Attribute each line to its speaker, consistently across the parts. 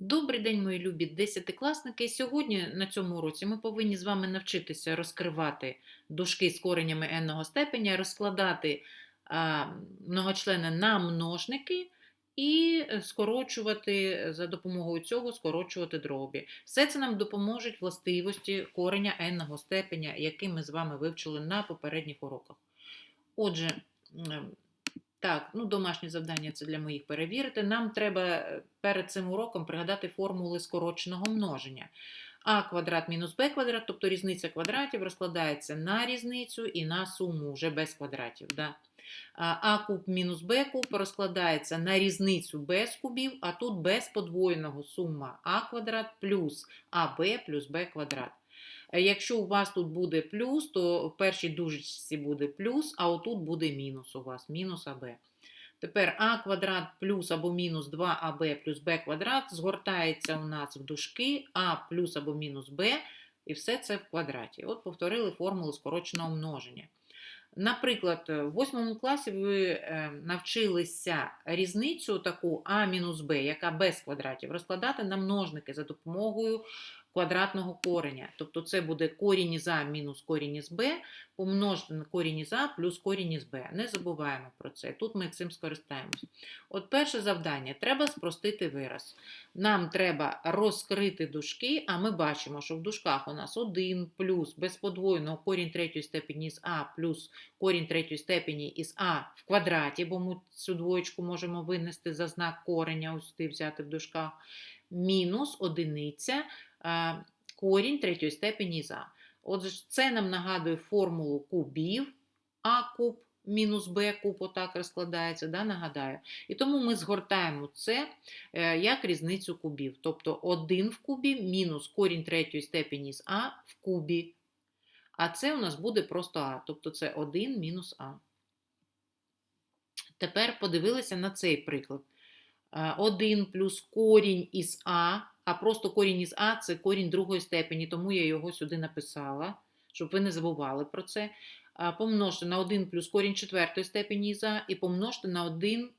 Speaker 1: Добрий день, мої любі десятикласники. Сьогодні на цьому уроці ми повинні з вами навчитися розкривати дужки з коренями n степеня, розкладати а, многочлени на множники і скорочувати за допомогою цього скорочувати дробі. Все це нам допоможуть властивості кореня n степеня, які ми з вами вивчили на попередніх уроках. Отже, так, ну домашнє завдання це для моїх перевірити. Нам треба е, перед цим уроком пригадати формули скороченого множення. А квадрат мінус Б квадрат, тобто різниця квадратів, розкладається на різницю і на суму вже без квадратів. Да? А куб мінус Б куб розкладається на різницю без кубів, а тут без подвоєного сума А квадрат плюс АБ плюс Б квадрат. Е, Якщо у вас тут буде плюс, то в першій дужечці буде плюс, а отут буде мінус у вас, мінус АБ. Тепер а квадрат плюс або мінус 2аб плюс b квадрат згортається у нас в дужки а плюс або мінус b, і все це в квадраті. От повторили формулу скороченого множення. Наприклад, в 8 класі ви е, навчилися різницю таку а мінус b, яка без квадратів, розкладати на множники за допомогою квадратного кореня. Тобто це буде корінь із а мінус корінь із b, помножити на корінь із а плюс корінь із b. Не забуваємо про це. Тут ми цим скористаємось. От перше завдання треба спростити вираз. Нам треба розкрити дужки, а ми бачимо, що в дужках у нас 1 плюс без подвоєного корінь третьої степені із а плюс корінь третьої степені із а в квадраті, бо ми цю двоєчку можемо винести за знак кореня, ось ти взяти в дужках, мінус одиниця корінь третьої степені із а. Отже, це нам нагадує формулу кубів, а куб мінус b куб отак розкладається, да, нагадаю. І тому ми згортаємо це е, як різницю кубів. Тобто 1 в кубі мінус корінь третьої степені з а в кубі. А це у нас буде просто а, тобто це 1 мінус а. Тепер подивилися на цей приклад. 1 плюс корінь із а, а просто корінь із а це корінь другої степені, тому я його сюди написала, щоб ви не забували про це. Помножте на 1 плюс корінь четвертої степені із а і помножте на 1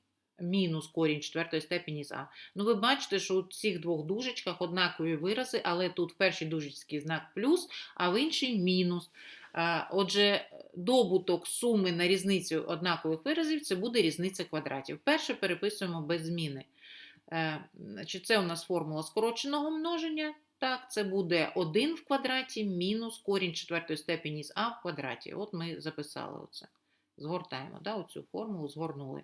Speaker 1: мінус корінь четвертої степені з а. Ну, ви бачите, що у цих двох дужечках однакові вирази, але тут в першій знак плюс, а в іншій мінус. Отже, добуток суми на різницю однакових виразів це буде різниця квадратів. Перше переписуємо без зміни. Е, Значить, Це у нас формула скороченого множення. Так, це буде 1 в квадраті мінус корінь четвертої степені з а в квадраті. От ми записали оце. Згортаємо да, оцю формулу, згорнули.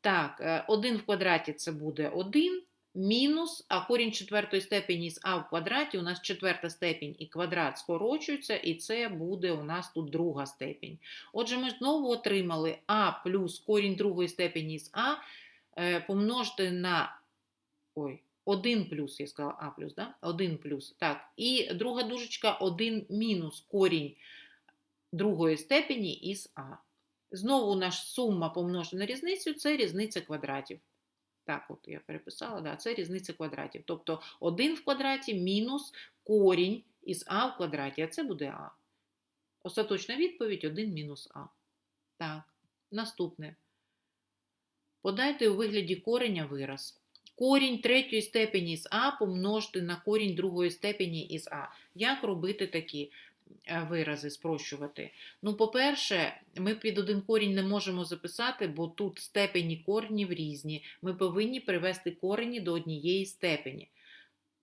Speaker 1: Так, 1 в квадраті це буде 1 мінус, а корінь четвертої степені з а в квадраті у нас четверта степінь і квадрат скорочується, і це буде у нас тут друга степінь. Отже, ми знову отримали а плюс корінь другої степені з а е, помножити на ой, 1 плюс, я сказала а плюс, да? 1 плюс. Так, і друга дужечка 1 мінус корінь другої степені із а. Знову наша сума помножена на різницю це різниця квадратів. Так, от я переписала, да, це різниця квадратів. Тобто 1 в квадраті мінус корінь із а в квадраті, а це буде а. Остаточна відповідь 1 мінус а. Так, наступне. Подайте у вигляді кореня вираз. Корінь третьої степені з а помножити на корінь другої степені із а. Як робити такі вирази, спрощувати? Ну, по-перше, ми під один корінь не можемо записати, бо тут степені коренів різні. Ми повинні привести корені до однієї степені.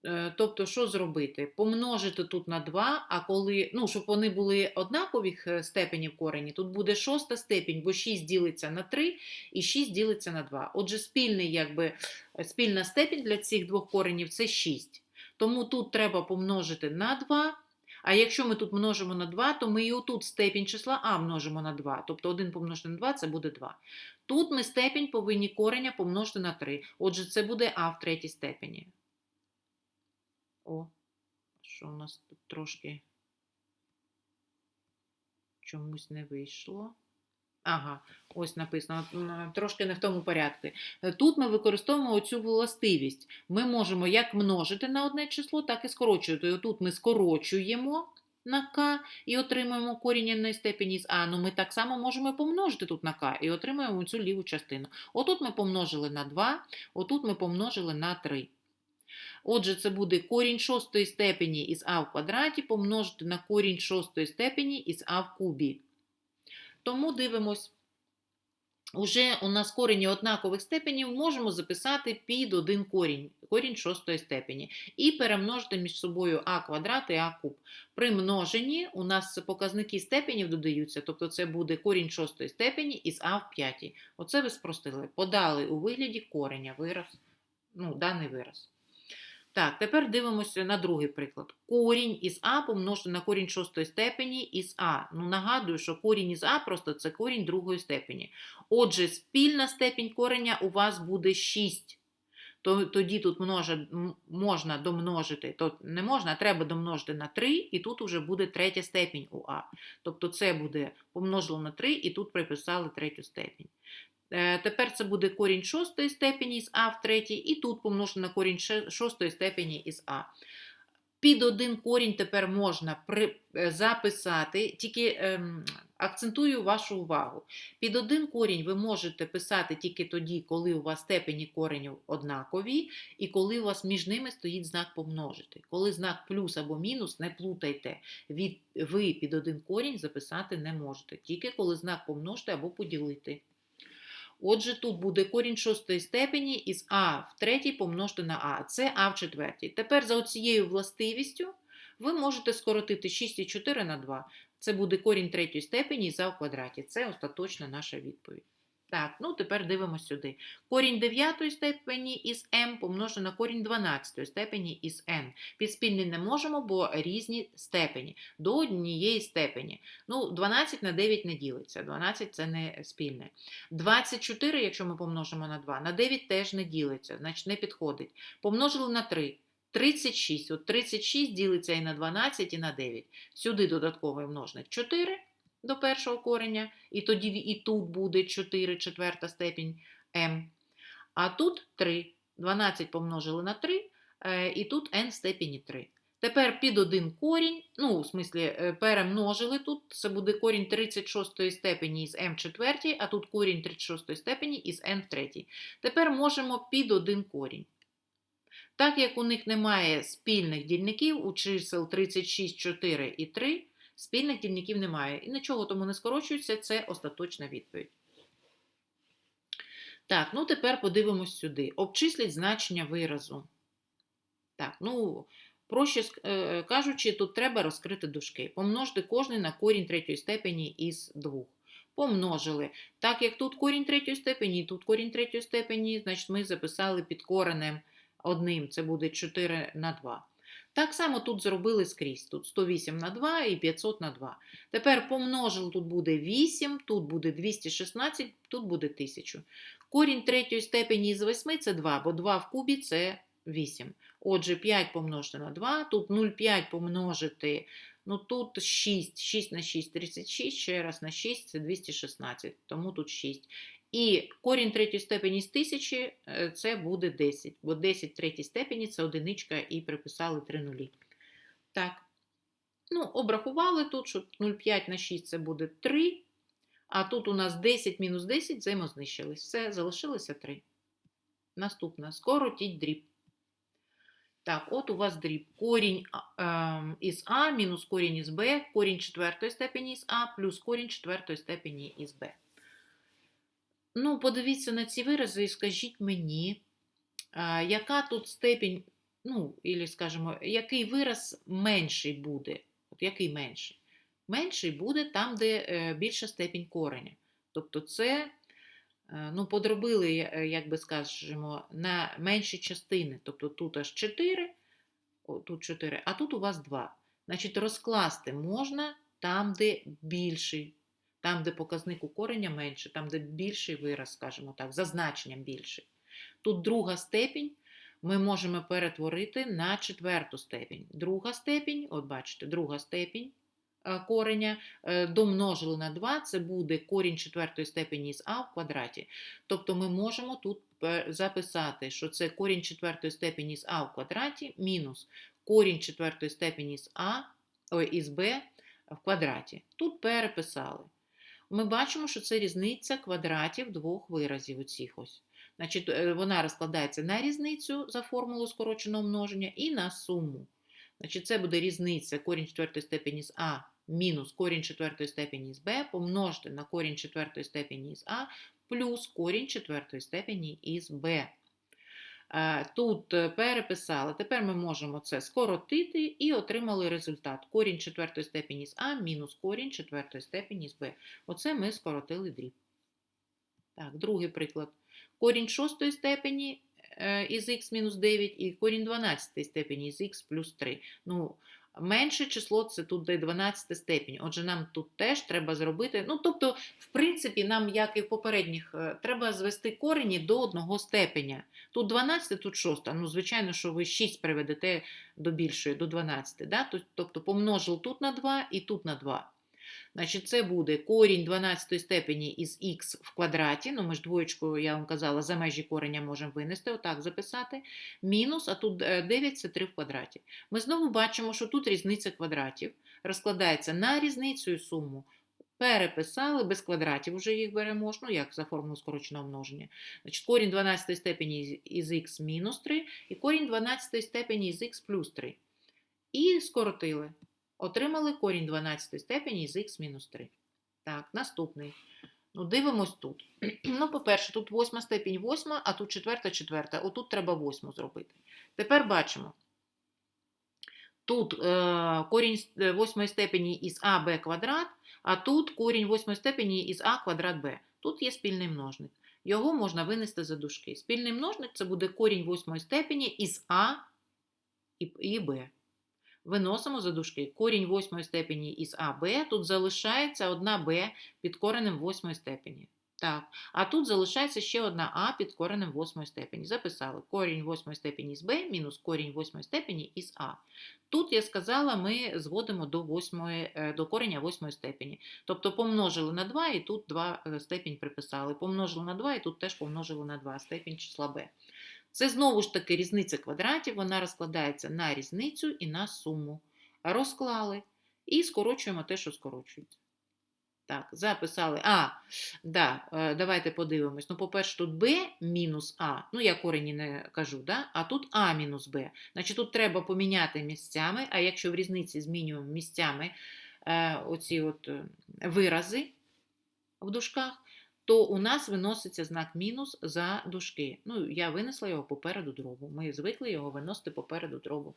Speaker 1: Е, Тобто, що зробити? Помножити тут на 2, а коли, ну, щоб вони були однакових е, степенів корені, тут буде шоста степінь, бо 6 ділиться на 3 і 6 ділиться на 2. Отже, спільний, якби, е, спільна степінь для цих двох коренів це 6. Тому тут треба помножити на 2. А якщо ми тут множимо на 2, то ми і отут степінь числа а множимо на 2. Тобто 1 помножити на 2 це буде 2. Тут ми степінь повинні кореня помножити на 3. Отже, це буде а в третій степені. О, що у нас тут трошки чомусь не вийшло. Ага, ось написано, трошки не в тому порядку. Е, Тут ми використовуємо цю властивість. Ми можемо як множити на одне число, так і скорочувати. Тут ми скорочуємо на k і отримуємо корінь n степені з а. Ну ми так само можемо помножити тут на k і отримуємо цю ліву частину. Отут ми помножили на 2, отут ми помножили на 3. Отже, це буде корінь шостої степені із а в квадраті помножити на корінь шостої степені із а в кубі. Тому дивимось. Уже у нас корені однакових степенів можемо записати під один корінь, корінь шостої степені, і перемножити між собою а квадрат і а куб. При множенні у нас показники степенів додаються, тобто це буде корінь шостої степені із а в п'ятій. Оце ви спростили. Подали у вигляді кореня вираз, ну, даний вираз. Так, тепер дивимося на другий приклад. Корінь із А помножити на корінь шостої степені із А. Ну, нагадую, що корінь із А просто це корінь другої степені. Отже, спільна степінь кореня у вас буде 6. Тоді тут множе, можна домножити, то не можна, а треба домножити на 3, і тут вже буде третя степінь у А. Тобто це буде помножили на 3, і тут приписали третю степінь. Е, Тепер це буде корінь шостої степені із А в третій, і тут помножено на корінь шостої степені із А. Під один корінь тепер можна при, е, записати, тільки ем, акцентую вашу увагу. Під один корінь ви можете писати тільки тоді, коли у вас степені коренів однакові, і коли у вас між ними стоїть знак помножити. Коли знак плюс або мінус, не плутайте. Від, ви під один корінь записати не можете, тільки коли знак помножити або поділити. Отже, тут буде корінь шостої степені із а в третій помножити на а. Це а в четвертій. Тепер за оцією властивістю ви можете скоротити 6,4 на 2. Це буде корінь третьої степені із а в квадраті. Це остаточна наша відповідь. Так, ну тепер дивимося сюди. Корінь дев'ятої степені із m помножити на корінь 12 степені із n. Підспільний не можемо, бо різні степені. До однієї степені. Ну, 12 на 9 не ділиться. 12 це не спільне. 24, якщо ми помножимо на 2, на 9 теж не ділиться, значить не підходить. Помножили на 3. 36. От 36 ділиться і на 12, і на 9. Сюди додатковий множник 4 до першого кореня, і тоді і тут буде 4, четверта степінь m. А тут 3. 12 помножили на 3, е, і тут n в степені 3. Тепер під один корінь, ну, в смислі, е, перемножили тут, це буде корінь 36 степені із m четвертій, а тут корінь 36 степені із n в третій. Тепер можемо під один корінь. Так як у них немає спільних дільників у чисел 36, 4 і 3, спільних дільників немає. І нічого тому не скорочується, це остаточна відповідь. Так, ну тепер подивимось сюди. Обчисліть значення виразу. Так, ну, проще е, кажучи, тут треба розкрити дужки. Помножити кожний на корінь третьої степені із двох. Помножили. Так як тут корінь третьої степені, тут корінь третьої степені, значить ми записали під коренем одним, це буде 4 на 2. Так само тут зробили скрізь. Тут 108 на 2 і 500 на 2. Тепер помножили, тут буде 8, тут буде 216, тут буде 1000. Корінь третьої степені із 8 це 2, бо 2 в кубі це 8. Отже, 5 помножити на 2, тут 0,5 помножити, ну тут 6, 6 на 6, 36, ще раз на 6 це 216, тому тут 6. І корінь третьої степені з 1000 е, це буде 10, бо 10 в третій степені це одиничка і приписали 3 нулі. Так. Ну, обрахували тут, що 0,5 на 6 це буде 3, а тут у нас 10 мінус 10 взаємознищились. Все, залишилося 3. Наступне. Скоротіть дріб. Так, от у вас дріб. Корінь ем, із А мінус корінь із Б, корінь четвертої степені із А плюс корінь четвертої степені із Б. Ну, подивіться на ці вирази і скажіть мені, яка тут степінь, ну, або, скажімо, який вираз менший буде? От який менший? Менший буде там, де е, більша степінь кореня. Тобто це, е, ну, подробили, е, як би скажемо, на менші частини. Тобто тут аж 4, о, тут 4, а тут у вас 2. Значить, розкласти можна там, де більший, там, де показник у кореня менше, там, де більший вираз, скажімо так, за значенням більший. Тут друга степінь ми можемо перетворити на четверту степінь. Друга степінь, от бачите, друга степінь е, кореня е, домножили на 2, це буде корінь четвертої степені з а в квадраті. Тобто ми можемо тут записати, що це корінь четвертої степені з а в квадраті мінус корінь четвертої степені з а, ой, із b в квадраті. Тут переписали. Ми бачимо, що це різниця квадратів двох виразів оцих ось. Значить, е, вона розкладається на різницю за формулу скороченого множення і на суму. Значить, це буде різниця корінь четвертої степені з А мінус корінь четвертої степені з Б помножити на корінь четвертої степені з А плюс корінь четвертої степені із Б. Е, Тут е, переписали. Тепер ми можемо це скоротити і отримали результат. Корінь четвертої степені з А мінус корінь четвертої степені з Б. Оце ми скоротили дріб. Так, другий приклад. Корінь шостої степені е, із х мінус 9 і корінь 12 степені із х плюс 3. Ну, менше число це тут де 12 степень. Отже, нам тут теж треба зробити. Ну, тобто, в принципі, нам, як і в попередніх, е, треба звести корені до одного степеня. Тут 12, тут 6. Ну, звичайно, що ви 6 приведете до більшої, до 12. Да? Тобто помножив тут на 2 і тут на 2. Значить, це буде корінь 12 степені із х в квадраті. Ну, ми ж двоєчку, я вам казала, за межі кореня можемо винести, отак записати. Мінус, а тут е, 9 це 3 в квадраті. Ми знову бачимо, що тут різниця квадратів розкладається на різницю і суму. Переписали без квадратів, вже їх беремо, ну як за формулу скороченого множення. Значить, корінь 12 степені із х мінус 3 і корінь 12 степені із х плюс 3. І скоротили. Отримали корінь 12 степені із х мінус 3. Так, наступний. Ну, дивимось тут. Ну, по-перше, тут восьма степінь восьма, а тут четверта, четверта. Отут треба восьму зробити. Тепер бачимо. Тут е, корінь з- е, восьмої степені із а b квадрат, а тут корінь восьмої степені із а квадрат b. Тут є спільний множник. Його можна винести за дужки. Спільний множник це буде корінь восьмої степені із а і, b. Виносимо за дужки. Корінь восьмої степені із АБ, тут залишається одна Б під коренем восьмої степені. Так, а тут залишається ще одна А під коренем восьмої степені. Записали корінь восьмої степені з Б мінус корінь восьмої степені із А. Тут я сказала, ми зводимо до, восьмої, е, до кореня восьмої степені. Тобто помножили на 2 і тут 2 степінь приписали. Помножили на 2 і тут теж помножили на 2 степінь числа Б. Це знову ж таки різниця квадратів, вона розкладається на різницю і на суму. Розклали і скорочуємо те, що скорочується. Так, записали. А, да, е, давайте подивимось. Ну, по-перше, тут b мінус А, ну я корені не кажу, да? а тут А мінус Б. Значить, тут треба поміняти місцями, а якщо в різниці змінюємо місцями е, оці от е, вирази в дужках, то у нас виноситься знак мінус за дужки. Ну, я винесла його попереду дробу. Ми звикли його виносити попереду дробу.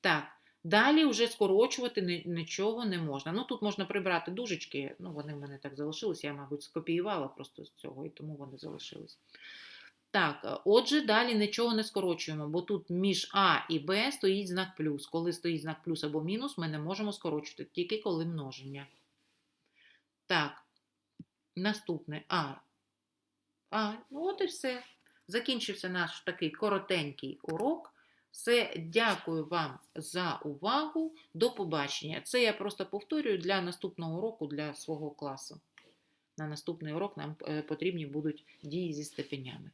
Speaker 1: Так, далі вже скорочувати нічого не можна. Ну, тут можна прибрати дужечки, ну, вони в мене так залишилися, я, мабуть, скопіювала просто з цього, і тому вони залишились. Так, е, отже, далі нічого не скорочуємо, бо тут між А і Б стоїть знак плюс. Коли стоїть знак плюс або мінус, ми не можемо скорочувати, тільки коли множення. Так. Наступне А. А, ну от і все. Закінчився наш такий коротенький урок. Все, дякую вам за увагу. До побачення. Це я просто повторюю для наступного уроку для свого класу. На наступний урок нам е, потрібні будуть дії зі степенями.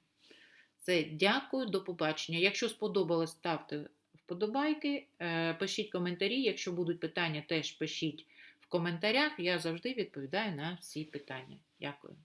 Speaker 1: Це дякую, до побачення. Якщо сподобалось, ставте вподобайки, е, пишіть коментарі. Якщо будуть питання, теж пишіть в коментарях. Я завжди відповідаю на всі питання. Дякую.